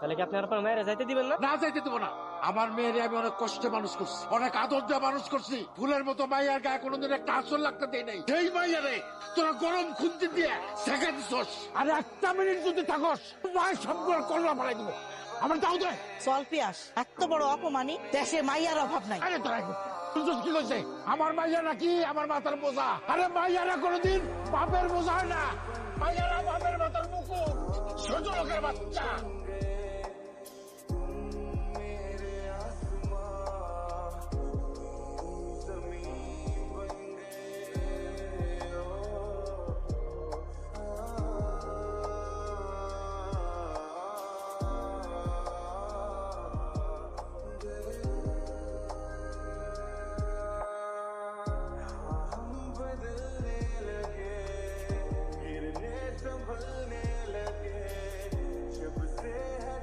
তাহলে কি আপনি আর আপনার মেয়েরা যাইতে দিবেন না? না যাইতে দেবো না। আমার মেয়েরে আমি অনেক কষ্টে মানুষ করছি অনেক আদর দিয়ে মানুষ করছি। ফুলের মতো মাইয়ার গায়ে কোনোদিন একটা আসল লাগতে দেয় নাই। সেই মাইয়ারে তোরা গরম খুঁজতে দিয়ে শেখা দিছস। আর একটা মিনিট যদি থাকস মায়ের সবগুলো করলা পালাই দিব। আমার দাও দে। চল পিয়াস এত বড় অপমানি দেশে মাইয়ার অভাব নাই। আরে তোরা কি কইছে? আমার মাইয়া নাকি আমার মাথার বোঝা। আরে মাইয়ারা কোনোদিন বাপের বোঝা হয় না। মাইয়ারা বাপের মাথার মুকুট। ছোট লোকের বাচ্চা।